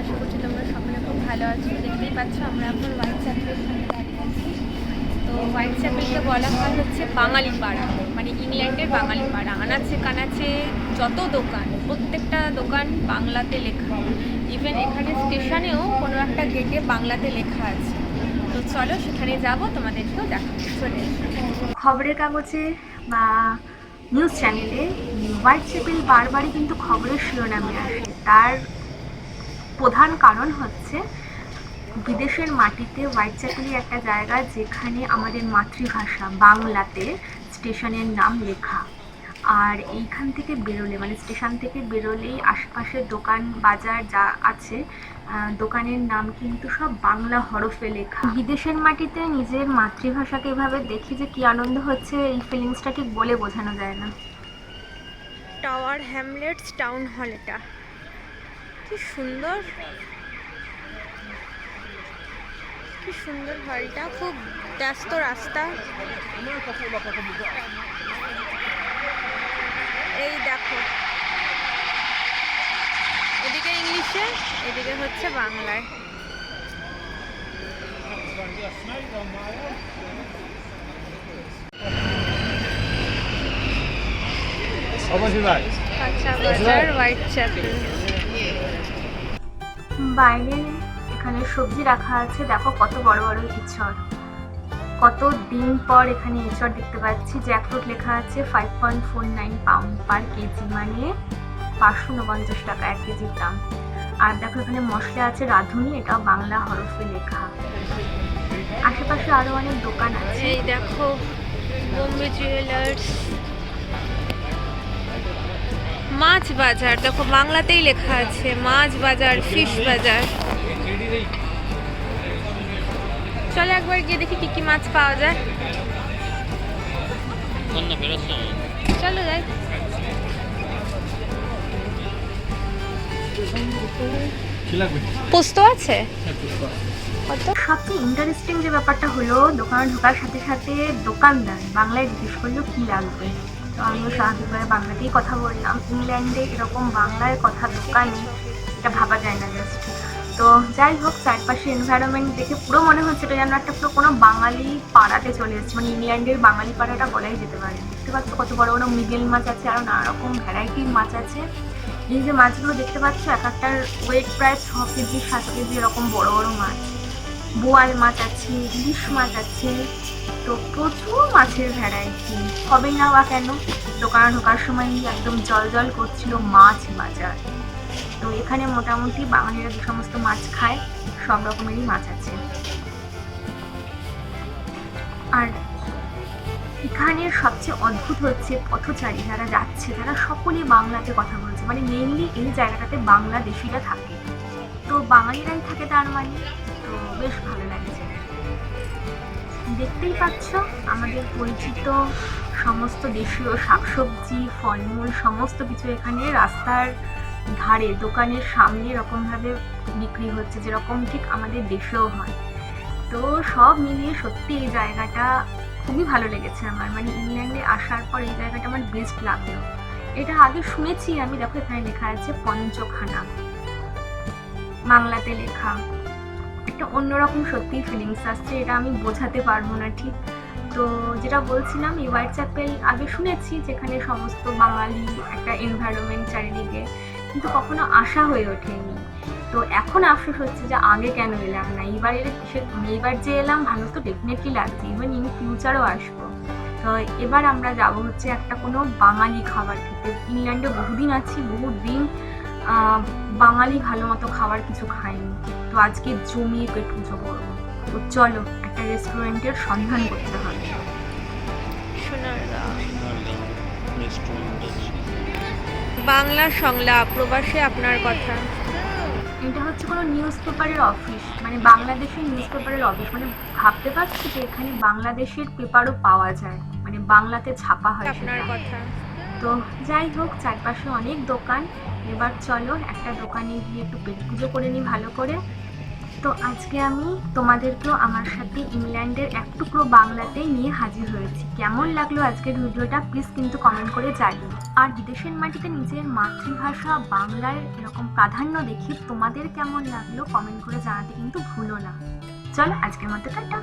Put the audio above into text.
আশা করছি তোমরা সকলে খুব ভালো আছো। দেখতেই পাচ্ছ, আমরা এখন হোয়াইট চ্যাপেলের সামনে দাঁড়িয়ে আছি। তো হোয়াইট চ্যাপেলকে বলা হয় হচ্ছে বাঙালি পাড়া। মানে ইংল্যান্ডের বাঙালি পাড়া। আনাচে কানাচে যত দোকান, প্রত্যেকটা দোকান বাংলাতে লেখা। ইভেন এখানে স্টেশনেও কোনো একটা গেটে বাংলাতে লেখা আছে। তো চলো, সেখানে যাব, তোমাদেরকেও দেখাবো চলে খবরের কাগজে বা নিউজ চ্যানেলে হোয়াইট চ্যাপেল বারবারই কিন্তু খবরের শিরোনামে আসে। তার প্রধান কারণ হচ্ছে বিদেশের মাটিতে হোয়াইট চ্যাপেলই একটা জায়গা যেখানে আমাদের মাতৃভাষা বাংলাতে স্টেশনের নাম লেখা। আর এইখান থেকে বেরোলে মানে স্টেশন থেকে বেরোলেই আশেপাশের দোকান, বাজার যা আছে দোকানের নাম কিন্তু সব বাংলা হরফে লেখা। বিদেশের মাটিতে নিজের মাতৃভাষাকে এভাবে দেখি যে কি আনন্দ হচ্ছে, এই ফিলিংসটা ঠিক বলে বোঝানো যায় না। টাওয়ার হ্যামলেটস টাউন হল এটা। কি সুন্দর। কি সুন্দর হলটা খুব ব্যস্ত রাস্তা। এই দেখো। এদিকে ইংলিশে এদিকে হচ্ছে বাংলায়। কাঁচা বাজার হোয়াইট চ্যাপেল বাইরে এখানে সবজি রাখা আছে। দেখো কত বড় বড় ইঁচড়। কত দিন পর এখানে ইঁচড় দেখতে পাচ্ছি। জ্যাকফ্রুট লেখা আছে five point four nine pound per kg মানে পাঁচশো উনপঞ্চাশ টাকা এক কেজির দাম। আর দেখো এখানে মশলা আছে, রাঁধুনি, এটাও বাংলা হরফে লেখা। আশেপাশে আরও অনেক দোকান আছে। এই দেখো বোম্বে জুয়েলার্স মাছ বাজার। দেখো বাংলাতেই লেখা আছে মাছ বাজার ফিশ বাজার। চলো একবার গিয়ে দেখি কি কি মাছ পাওয়া যায়। চলো যাই। পোস্ত আছে? সবচেয়ে ইন্টারেস্টিং যে ব্যাপারটা হলো দোকানে ঢোকার সাথে সাথে দোকানদার বাংলায় জিজ্ঞেস করল কি লাগবে? তো আমিও স্বাভাবিকভাবে বাংলাতেই কথা বললাম ইংল্যান্ডে এরকম বাংলায় কথা দোকানে এটা ভাবা যায় না জাস্ট তো যাই হোক, চারপাশে এনভায়রনমেন্ট দেখে পুরো মনে হচ্ছে এটা যেন একটা পুরো কোনো বাঙালি পাড়াতে চলে এসেছে। মানে ইংল্যান্ডের বাঙালি পাড়াটা বলাই যেতে পারে। দেখতে পাচ্ছ কত বড় বড় মিগেল মাছ আছে আরও নানা রকম ভ্যারাইটির মাছ আছে। এই যে মাছগুলো দেখতে পাচ্ছ, এক একটার ওয়েট প্রায় ছ কেজি, সাত কেজি এরকম বড় বড় মাছ। বোয়াল মাছ আছে, ইলিশ মাছ আছে। তো প্রচুর মাছের ভ্যারাইটি হবেই না বা কেন? দোকানে ঢোকার সময় একদম জল জল করছিল মাছ বাজার। তো এখানে মোটামুটি বাঙালিরা যে সমস্ত মাছ খায়, সব রকমেরই মাছ আছে। আর এখানে সবচেয়ে অদ্ভুত হচ্ছে পথচারী যারা যাচ্ছে, তারা সকলেই বাংলাতে কথা বলছে। মানে মেইনলি এই জায়গাটাতে বাংলাদেশিরা থাকে। তো বাঙালিরাই থাকে তার মানে। তো বেশ ভালো লাগছে। দেখতেই পাচ্ছ আমাদের পরিচিত সমস্ত দেশীয় শাকসবজি, ফলমূল, সমস্ত কিছু এখানে রাস্তার ধারে, দোকানের সামনে এরকমভাবে বিক্রি হচ্ছে, যেরকম ঠিক আমাদের দেশেও হয়। তো সব মিলিয়ে সত্যি এই জায়গাটা খুবই ভালো লেগেছে আমার। মানে ইংল্যান্ডে আসার পর এই জায়গাটা আমার বেস্ট লাগল। এটা আগে শুনেছি আমি, দেখো এখানে লেখা আছে পঞ্চখানা। বাংলাতে লেখা। একটা অন্যরকম সত্যি ফিলিংস আসছে, এটা আমি বোঝাতে পারব না ঠিক। তো যেটা বলছিলাম, এই হোয়াইট চ্যাপেল আগে শুনেছি যেখানে সমস্ত বাঙালি একটা এনভায়রনমেন্ট চারিদিকে, কিন্তু কখনো আশা হয়ে ওঠেনি। তো এখন আফসোস হচ্ছে যে আগে কেন এলাম না? এইবার এইবার যে এলাম, ভালো তো ডেফিনেটলি লাগছে। ইভেন ইন ফিউচারও আসব। তো এবার আমরা যাব হচ্ছে একটা কোনো বাঙালি খাবার খেতে। ইংল্যান্ডে বহুদিন আছি, বহুদিন বাঙালি ভালো মতো খাবার কিছু খাইনি। তো আজকে জমিয়ে পেট পুজো করব। তো চলো একটা রেস্টুরেন্টের সন্ধান করতে হবে। বাংলা সংলাপ প্রবাসে আপনার কথা। এটা হচ্ছে কোনো নিউজ পেপারের অফিস মানে বাংলাদেশের নিউজ পেপারের অফিস মানে ভাবতে পারছি যে এখানে বাংলাদেশের পেপারও পাওয়া যায় মানে বাংলাতে ছাপা হয় আপনার কথা। তো যাই হোক, চারপাশে অনেক দোকান। এবার চলো একটা দোকানে গিয়ে একটু পেট পুজো করে নিই ভালো করে। তো আজকে আমি তোমাদেরকেও আমার সাথে ইংল্যান্ডের এক টুকরো বাংলাতে নিয়ে হাজির হয়েছি। কেমন লাগল আজকের ভিডিওটা প্লিজ কিন্তু কমেন্ট করে জানিও। আর বিদেশের মাটিতে নিজের মাতৃভাষা বাংলার এরকম প্রাধান্য দেখে তোমাদের কেমন লাগল কমেন্ট করে জানাতে কিন্তু ভুলো না। চলো আজকের মতো টাটা।